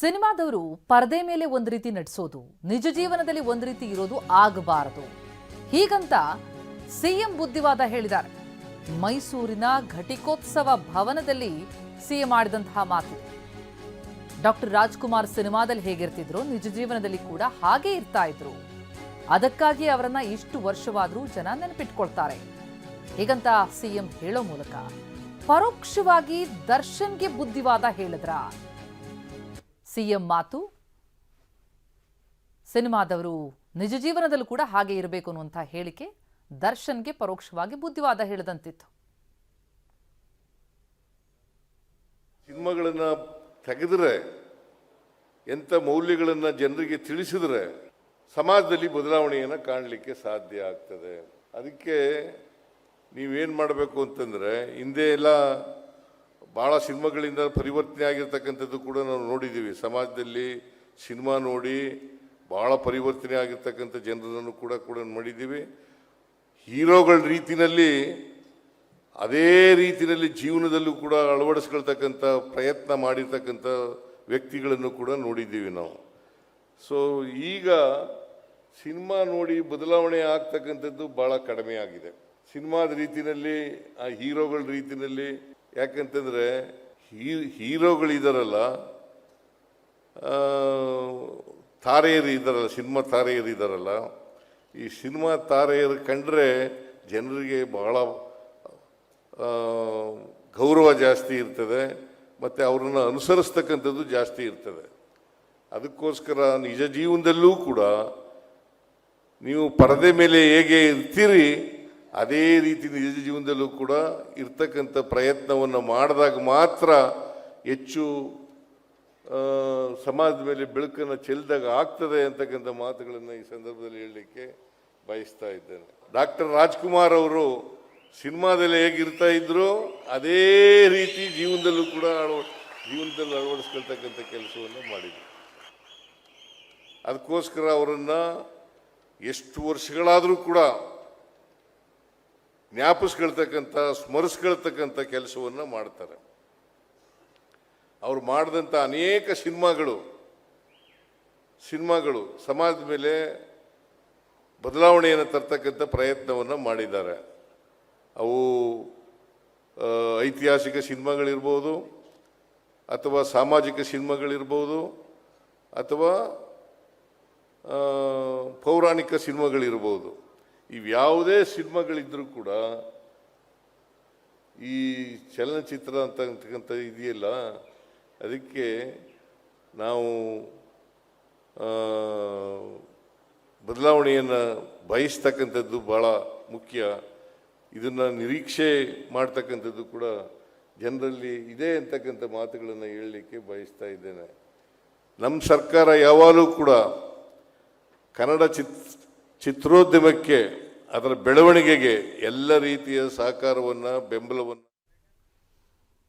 ಸಿನಿಮಾದವರು ಪರದೆ ಮೇಲೆ ಒಂದು ರೀತಿ ನಟಿಸೋದು ನಿಜ ಜೀವನದಲ್ಲಿ ಒಂದು ರೀತಿ ಇರೋದು ಆಗಬಾರದು. ಹೀಗಂತ ಸಿಎಂ ಬುದ್ಧಿವಾದ ಹೇಳಿದ್ದಾರೆ. ಮೈಸೂರಿನ ಘಟಿಕೋತ್ಸವ ಭವನದಲ್ಲಿ ಸಿಎಂ ಆಡಿದಂತಹ ಮಾತು. ಡಾಕ್ಟರ್ ರಾಜ್ಕುಮಾರ್ ಸಿನಿಮಾದಲ್ಲಿ ಹೇಗಿರ್ತಿದ್ರು, ನಿಜ ಜೀವನದಲ್ಲಿ ಕೂಡ ಹಾಗೆ ಇರ್ತಾ ಇದ್ರು. ಅದಕ್ಕಾಗಿ ಅವರನ್ನ ಇಷ್ಟು ವರ್ಷವಾದ್ರೂ ಜನ ನೆನಪಿಟ್ಕೊಳ್ತಾರೆ. ಹೀಗಂತ ಸಿಎಂ ಹೇಳೋ ಮೂಲಕ ಪರೋಕ್ಷವಾಗಿ ದರ್ಶನ್ಗೆ ಬುದ್ಧಿವಾದ ಹೇಳಿದ್ರ? ಸಿಎಂ ಮಾತು ಸಿನಿಮಾದವರು ನಿಜ ಜೀವನದಲ್ಲೂ ಕೂಡ ಹಾಗೆ ಇರಬೇಕು ಅನ್ನುವಂಥ ಹೇಳಿಕೆ ದರ್ಶನ್ಗೆ ಪರೋಕ್ಷವಾಗಿ ಬುದ್ಧಿವಾದ ಹೇಳಿದಂತಿತ್ತು. ಸಿನಿಮಾಗಳನ್ನು ತೆಗೆದ್ರೆ, ಎಂಥ ಮೌಲ್ಯಗಳನ್ನು ಜನರಿಗೆ ತಿಳಿಸಿದರೆ ಸಮಾಜದಲ್ಲಿ ಬದಲಾವಣೆಯನ್ನು ಕಾಣಲಿಕ್ಕೆ ಸಾಧ್ಯ ಆಗ್ತದೆ. ಅದಕ್ಕೆ ನೀವೇನು ಮಾಡಬೇಕು ಅಂತಂದರೆ, ಹಿಂದೆ ಎಲ್ಲ ಭಾಳ ಸಿನಿಮಾಗಳಿಂದ ಪರಿವರ್ತನೆ ಆಗಿರ್ತಕ್ಕಂಥದ್ದು ಕೂಡ ನಾವು ನೋಡಿದ್ದೀವಿ. ಸಮಾಜದಲ್ಲಿ ಸಿನಿಮಾ ನೋಡಿ ಭಾಳ ಪರಿವರ್ತನೆ ಆಗಿರ್ತಕ್ಕಂಥ ಜನರನ್ನು ಕೂಡ ಕೂಡ ಮಾಡಿದ್ದೀವಿ. ಹೀರೋಗಳ ರೀತಿಯಲ್ಲಿ, ಅದೇ ರೀತಿಯಲ್ಲಿ ಜೀವನದಲ್ಲೂ ಕೂಡ ಅಳವಡಿಸ್ಕೊಳ್ತಕ್ಕಂಥ ಪ್ರಯತ್ನ ಮಾಡಿರ್ತಕ್ಕಂಥ ವ್ಯಕ್ತಿಗಳನ್ನು ಕೂಡ ನೋಡಿದ್ದೀವಿ ನಾವು. ಸೊ ಈಗ ಸಿನಿಮಾ ನೋಡಿ ಬದಲಾವಣೆ ಆಗ್ತಕ್ಕಂಥದ್ದು ಭಾಳ ಕಡಿಮೆ ಆಗಿದೆ. ಸಿನಿಮಾದ ರೀತಿಯಲ್ಲಿ, ಆ ಹೀರೋಗಳ ರೀತಿಯಲ್ಲಿ ಯಾಕಂತಂದರೆ ಹೀ, ಹೀರೋಗಳಿದಾರಲ್ಲ ತಾರೆಯರು ಇದ್ದಾರಲ್ಲ ಸಿನಿಮಾ ತಾರೆಯರು ಇದ್ದಾರಲ್ಲ ಈ ಸಿನಿಮಾ ತಾರೆಯರು ಕಂಡ್ರೆ ಜನರಿಗೆ ಬಹಳ ಗೌರವ ಜಾಸ್ತಿ ಇರ್ತದೆ, ಮತ್ತು ಅವ್ರನ್ನ ಅನುಸರಿಸ್ತಕ್ಕಂಥದ್ದು ಜಾಸ್ತಿ ಇರ್ತದೆ. ಅದಕ್ಕೋಸ್ಕರ ನಿಜ ಜೀವನದಲ್ಲೂ ಕೂಡ ನೀವು ಪರದೆ ಮೇಲೆ ಹೇಗೆ ಇರ್ತೀರಿ ಅದೇ ರೀತಿ ನಿಜ ಜೀವನದಲ್ಲೂ ಕೂಡ ಇರ್ತಕ್ಕಂಥ ಪ್ರಯತ್ನವನ್ನು ಮಾಡಿದಾಗ ಮಾತ್ರ ಹೆಚ್ಚು ಸಮಾಜದ ಮೇಲೆ ಬೆಳಕನ್ನು ಚೆಲ್ಲಿದಾಗ ಆಗ್ತದೆ ಅಂತಕ್ಕಂಥ ಮಾತುಗಳನ್ನು ಈ ಸಂದರ್ಭದಲ್ಲಿ ಹೇಳಲಿಕ್ಕೆ ಬಯಸ್ತಾ ಇದ್ದೇನೆ. ಡಾಕ್ಟರ್ ರಾಜ್ಕುಮಾರ್ ಅವರು ಸಿನಿಮಾದಲ್ಲಿ ಹೇಗಿರ್ತಾ ಇದ್ರು, ಅದೇ ರೀತಿ ಜೀವನದಲ್ಲೂ ಕೂಡ ಅಳವ ಜೀವನದಲ್ಲಿ ಅಳವಡಿಸ್ಕೊಳ್ತಕ್ಕಂಥ ಕೆಲಸವನ್ನು ಮಾಡಿದ್ರು. ಅದಕ್ಕೋಸ್ಕರ ಅವರನ್ನು ಎಷ್ಟು ವರ್ಷಗಳಾದರೂ ಕೂಡ ಜ್ಞಾಪಿಸ್ಕೊಳ್ತಕ್ಕಂಥ, ಸ್ಮರಿಸ್ಕೊಳ್ತಕ್ಕಂಥ ಕೆಲಸವನ್ನು ಮಾಡ್ತಾರೆ. ಅವರು ಮಾಡಿದಂಥ ಅನೇಕ ಸಿನಿಮಾಗಳು ಸಿನಿಮಾಗಳು ಸಮಾಜದ ಮೇಲೆ ಬದಲಾವಣೆಯನ್ನು ತರ್ತಕ್ಕಂಥ ಪ್ರಯತ್ನವನ್ನು ಮಾಡಿದ್ದಾರೆ. ಅವು ಐತಿಹಾಸಿಕ ಸಿನಿಮಾಗಳಿರ್ಬೋದು, ಅಥವಾ ಸಾಮಾಜಿಕ ಸಿನಿಮಾಗಳಿರ್ಬೋದು, ಅಥವಾ ಪೌರಾಣಿಕ ಸಿನಿಮಾಗಳಿರ್ಬೋದು. ಇವ್ಯಾವುದೇ ಸಿನಿಮಾಗಳಿದ್ದರೂ ಕೂಡ ಈ ಚಲನಚಿತ್ರ ಅಂತಕ್ಕಂಥ ಇದೆಯಲ್ಲ, ಅದಕ್ಕೆ ನಾವು ಬದಲಾವಣೆಯನ್ನು ಬಯಸ್ತಕ್ಕಂಥದ್ದು ಭಾಳ ಮುಖ್ಯ. ಇದನ್ನು ನಿರೀಕ್ಷೆ ಮಾಡ್ತಕ್ಕಂಥದ್ದು ಕೂಡ ಜನರಲ್ಲಿ ಇದೆ ಅಂತಕ್ಕಂಥ ಮಾತುಗಳನ್ನು ಹೇಳಲಿಕ್ಕೆ ಬಯಸ್ತಾ ಇದ್ದೇನೆ. ನಮ್ಮ ಸರ್ಕಾರ ಯಾವಾಗಲೂ ಕೂಡ ಕನ್ನಡ ಚಿತ್ ಚಿತ್ರೋದ್ಯಮಕ್ಕೆ ಅದರ ಬೆಳವಣಿಗೆಗೆ ಎಲ್ಲ ರೀತಿಯ ಸಹಕಾರವನ್ನು ಬೆಂಬಲವನ್ನು